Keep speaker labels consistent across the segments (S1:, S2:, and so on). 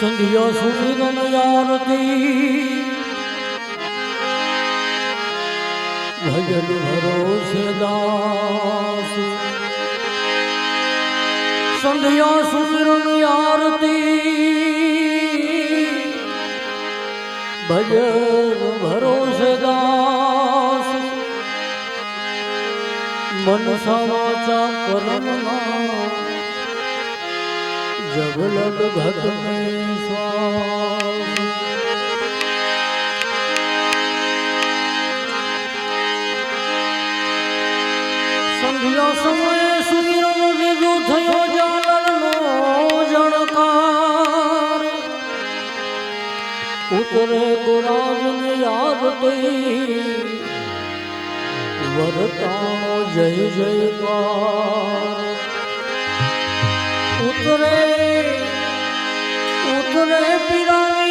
S1: સંધ્યો સુમિરન યારતી ભજન ભરોસે દાસ સંધ્યો સુમિરન યારતી ભજન ભરોસે દાસ મન સમાચા કરમના જગલ ઘટ મેં સ્વામી. સંધ્યા સમયે સુગીરનો ભેગો થયો જાલરનો જણકાર. ઉતરે જય જયકાર. ઉતરે ઉતરે પીરાની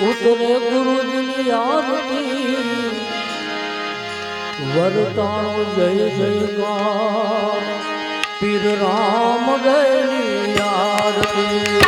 S1: ઉતરે ગુરુજીની આરતી વરતાણો જય જયકાર પીર રામ ગયની આરતી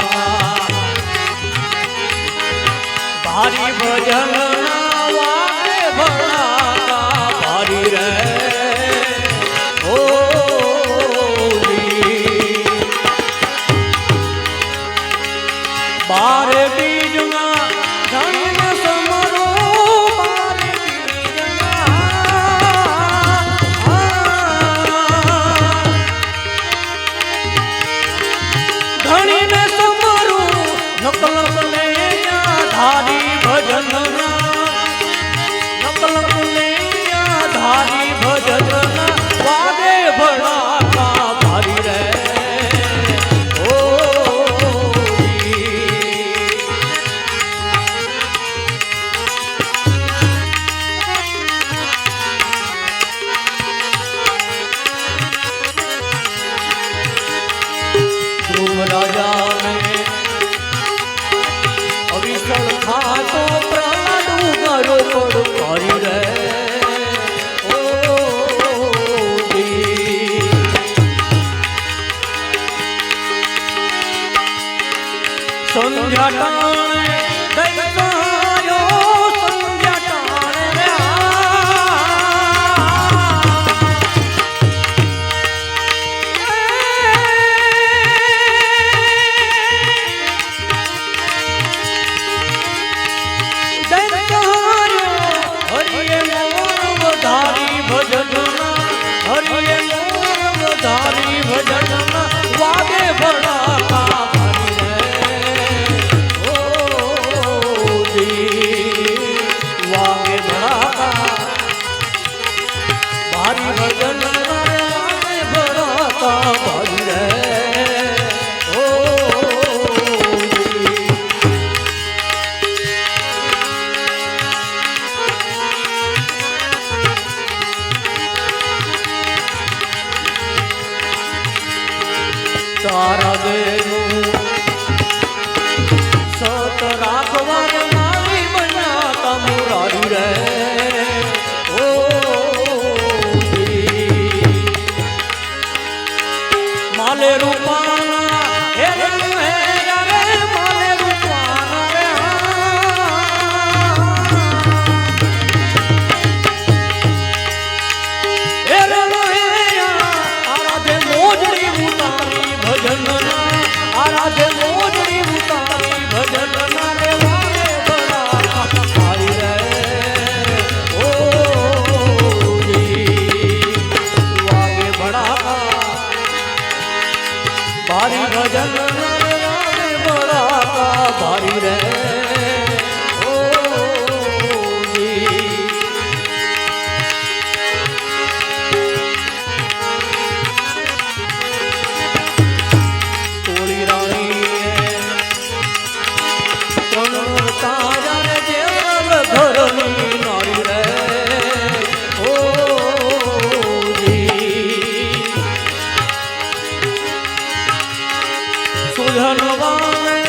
S1: हरि भजन દઈ তার আগে भजन তুধনবান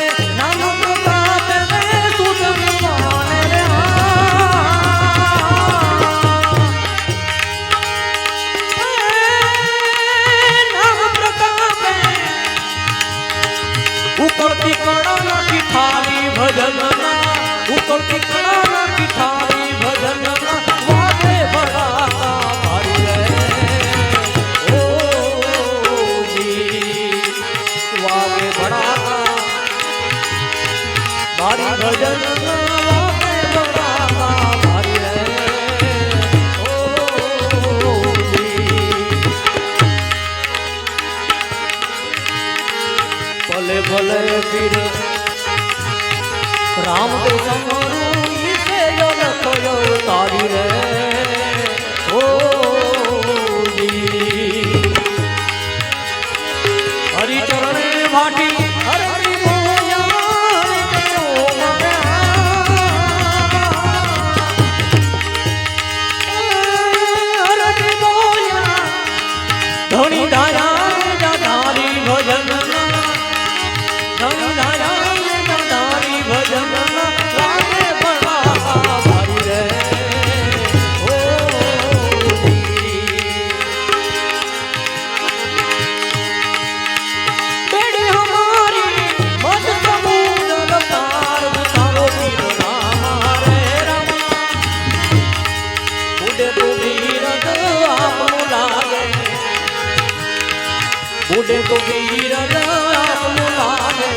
S1: कबीर राम लाले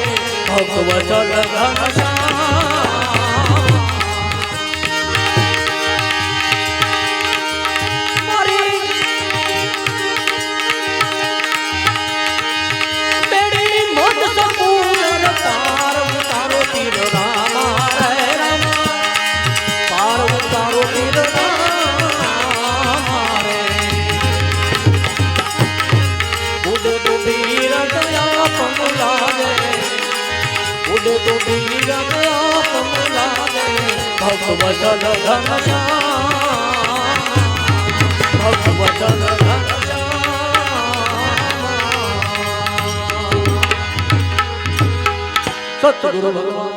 S1: भगवत घनश्याम ભગવચન ઘનશ્યામ. ભગવચન ઘનશ્યામ. સતગુરુ ભગવાન.